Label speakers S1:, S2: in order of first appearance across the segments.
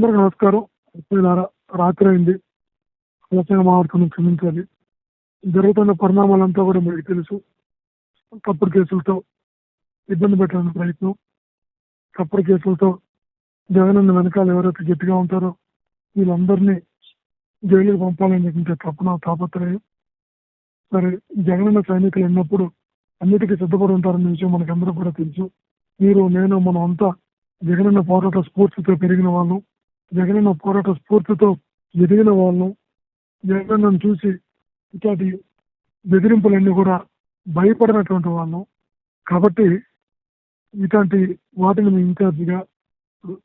S1: అందరికి నమస్కారం. రాత్రి అయింది. ఆలస్యంగా మాట్లాడుతున్నాం క్షమించాలి. జరుగుతున్న పరిణామాలంతా కూడా మీకు తెలుసు. తప్పుడు కేసులతో ఇబ్బంది పెట్టడానికి ప్రయత్నం. తప్పుడు కేసులతో జగనన్న వెనకాల ఎవరైతే గట్టిగా ఉంటారో వీళ్ళందరినీ జైలుకి పంపాలని తప్పున తప్పన తాపత్రయం. సరే జగనన్న సైనికులు ఎన్నప్పుడు అన్నిటికీ సిద్ధపడి ఉంటారన్న విషయం మనకందరూ కూడా తెలుసు. మీరు నేను మనం అంతా జగనన్న పోరాట స్ఫూర్తితో పెరిగిన వాళ్ళం. జగనన్న పోరాట స్ఫూర్తితో ఎదిగిన వాళ్ళం. జగనన్నను చూసి ఇట్లాంటి బెదిరింపులన్నీ కూడా భయపడినటువంటి వాళ్ళం. కాబట్టి ఇట్లాంటి వాటిని మీ ఇన్ఛార్జిగా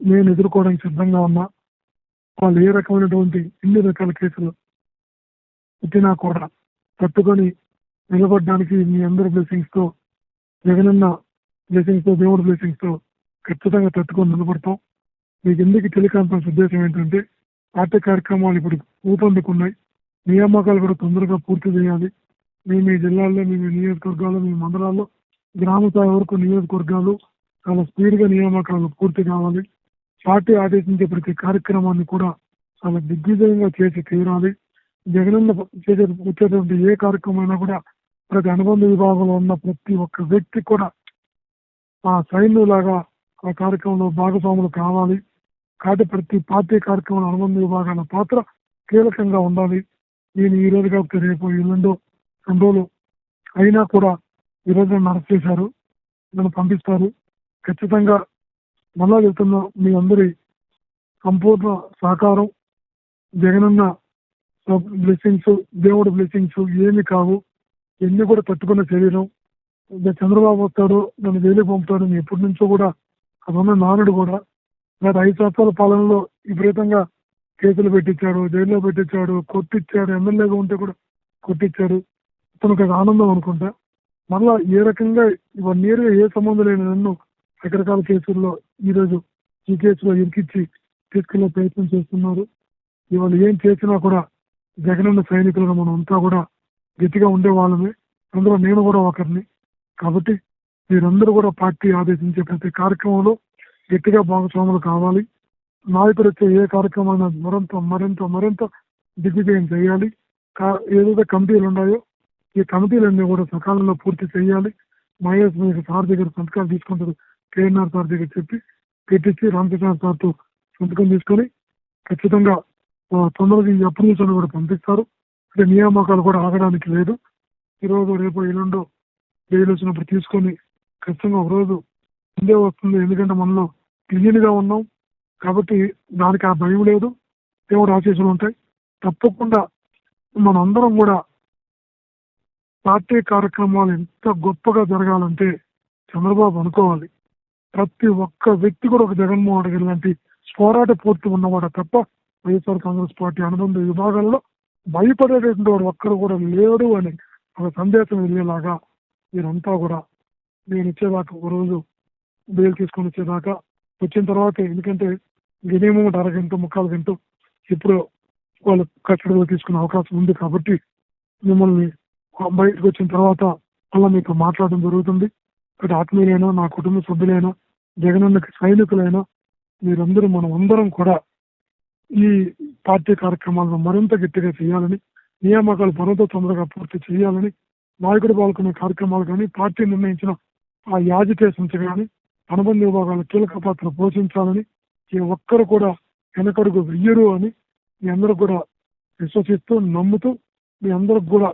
S1: నేను ఎదుర్కోవడానికి సిద్ధంగా ఉన్నా. వాళ్ళు ఏ రకమైనటువంటి ఎన్ని రకాల కేసులు పుట్టినా కూడా తట్టుకొని నిలబడడానికి మీ అందరి బ్లెస్సింగ్స్తో జగనన్న బ్లెస్సింగ్స్తో దేవుడి బ్లెస్సింగ్స్తో ఖచ్చితంగా తట్టుకొని నిలబడతాం. మీకు ఎందుకు టెలికాన్ఫరెన్స్ ఉద్దేశం ఏంటంటే పార్టీ కార్యక్రమాలు ఇప్పుడు ఊపందుకున్నాయి. నియామకాలు కూడా తొందరగా పూర్తి చేయాలి. మీ మీ జిల్లాల్లో మీ మీ నియోజకవర్గాల్లో మీ మండలాల్లో గ్రామ స్థాయి వరకు నియోజకవర్గాలు చాలా స్పీడ్గా నియామకాలు పూర్తి కావాలి. పార్టీ ఆదేశించే ప్రతి కార్యక్రమాన్ని కూడా చాలా దిగ్విజయంగా చేసి తీరాలి. జగనన్న చేసే వచ్చేటువంటి ఏ కార్యక్రమమైనా కూడా ప్రతి అనుబంధ విభాగంలో ఉన్న ప్రతి ఒక్క వ్యక్తి కూడా ఆ సైన్యులాగా ఆ కార్యక్రమంలో భాగస్వాములు కావాలి. కాబట్టి ప్రతి పార్టీ కార్యక్రమాల అనుబంధ విభాగాల పాత్ర కీలకంగా ఉండాలి. నేను ఈ రోజు కాకపోతే రేపు ఎల్లుండో రెండు రోజులు అయినా కూడా ఈ రోజు నన్ను అరెస్ట్ చేశారు నన్ను పంపిస్తారు. ఖచ్చితంగా మళ్ళా చెప్తున్నా మీ అందరి సంపూర్ణ సహకారం జగనన్న బ్లెస్సింగ్స్ దేవుడి బ్లెస్సింగ్స్ ఏమి కావు. ఎన్ని కూడా తట్టుకున్న శరీరం. చంద్రబాబు వస్తాడు నన్ను జైలుకి పంపుతాడు ఎప్పటి నుంచో కూడా అదన్న నానుడు కూడా గత ఐదు సంవత్సరాల పాలనలో విపరీతంగా కేసులు పెట్టించాడు జైల్లో పెట్టించాడు కొట్టించాడు ఎమ్మెల్యేగా ఉంటే కూడా కొట్టించాడు. అతనికి ఒక ఆనందం అనుకుంటా. మళ్ళా ఏ రకంగా వన్ నేరుగా ఏ సంబంధం లేని నన్ను రకరకాల కేసుల్లో ఈరోజు ఈ కేసులో ఇరికిచ్చి తీసుకెళ్ళే ప్రయత్నం చేస్తున్నారు. ఇవాళ ఏం చేసినా కూడా జగనన్న సైనికులుగా మనం అంతా కూడా గట్టిగా ఉండే వాళ్ళమే. అందులో నేను కూడా ఒకరిని. కాబట్టి మీరందరూ కూడా పార్టీ ఆదేశించే ప్రతి కార్యక్రమంలో గట్టిగా భాగస్వాములు కావాలి. నాయకుడు వచ్చే ఏ కార్యక్రమాన్ని మరింత మరింత మరింత దిగ్విజయం చేయాలి. కా- ఏదైతే కమిటీలు ఉన్నాయో ఈ కమిటీలన్నీ కూడా సకాలంలో పూర్తి చేయాలి. మహేష్ మీకు సార్ దగ్గర సంతకాలు తీసుకుంటారు. కేఎన్ఆర్ సార్ దగ్గర చెప్పి పెట్టించి రామకృష్ణ సార్తో సంతకం తీసుకొని ఖచ్చితంగా తొందరగా ఈ అప్రూవల్స్ కూడా పంపిస్తారు. అంటే నియామకాలు కూడా ఆగడానికి లేదు. ఈ రోజు రేపు ఎల్లుండో బెయిల్ వచ్చినప్పుడు తీసుకొని ఖచ్చితంగా ఒక రోజు ముందే వస్తుంది. ఎందుకంటే మనలో క్లీన్గా ఉన్నాం. కాబట్టి దానికి ఆ భయం లేదు. దేవుడు ఆశీస్సులు ఉంటాయి. తప్పకుండా మనందరం కూడా పార్టీ కార్యక్రమాలు ఎంత గొప్పగా జరగాలంటే చంద్రబాబు అనుకోవాలి. ప్రతి ఒక్క వ్యక్తి కూడా ఒక జగన్మోహన్ రెడ్డి లాంటి పోరాట పూర్తి ఉన్నవాడు తప్ప వైఎస్ఆర్ కాంగ్రెస్ పార్టీ అనుబంధ విభాగాల్లో భయపడేటటువంటి వాడు ఒక్కరు కూడా లేడు అని ఒక సందేశం వెళ్ళేలాగా మీరంతా కూడా నేను ఇచ్చేదాకా ఒక రోజు బెయిల్ తీసుకొని వచ్చేదాకా వచ్చిన తర్వాత ఎందుకంటే మినిమం ఒక అరగంట ముక్కాలు గంట ఇప్పుడు వాళ్ళు కట్టడిలో తీసుకునే అవకాశం ఉంది కాబట్టి మిమ్మల్ని బయటకు వచ్చిన తర్వాత మళ్ళీ మీకు మాట్లాడడం జరుగుతుంది. ఇక్కడ ఆత్మీయులైనా నా కుటుంబ సభ్యులైనా జగనన్నకి సైనికులైనా మీరందరూ మనం అందరం కూడా ఈ పార్టీ కార్యక్రమాలను మరింత గట్టిగా చేయాలని నియామకాలు మరింత తొందరగా పూర్తి చేయాలని నాయకుడు పాల్గొనే కార్యక్రమాలు కానీ పార్టీ నిర్ణయించిన ఆ యాజిటేషన్స్ కానీ అనుబంధ విభాగాల కీలక పాత్ర పోషించాలని ఈ ఒక్కరు కూడా వెనకడుగు వెయ్యరు అని మీ అందరూ కూడా విశ్వసిస్తూ నమ్ముతూ మీ అందరికి కూడా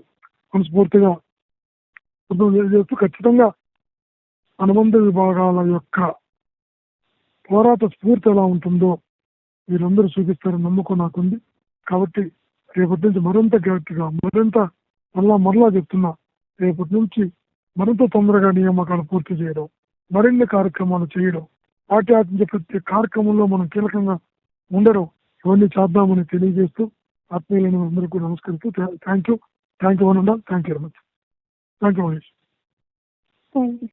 S1: మనస్ఫూర్తిగా చేస్తూ ఖచ్చితంగా అనుబంధ విభాగాల యొక్క పోరాట స్ఫూర్తి ఎలా ఉంటుందో మీరందరూ చూపిస్తారని నమ్మకం నాకుంది. కాబట్టి రేపటి నుంచి మరింత గట్టిగా మరింత మళ్ళా మరలా చెప్తున్నా రేపటి నుంచి మరింత తొందరగా నియామకాలు పూర్తి చేయడం. మరిన్ని కార్యక్రమాలు చేయడం పార్టీ ఆశించే ప్రతి కార్యక్రమంలో మనం కీలకంగా ఉండడం ఇవన్నీ చేద్దామని తెలియజేస్తూ ఆత్మీయులైన అందరికీ నమస్కరిస్తూ thank you. Thank you one and thank you very much. Thank you Mahesh.
S2: Thank you.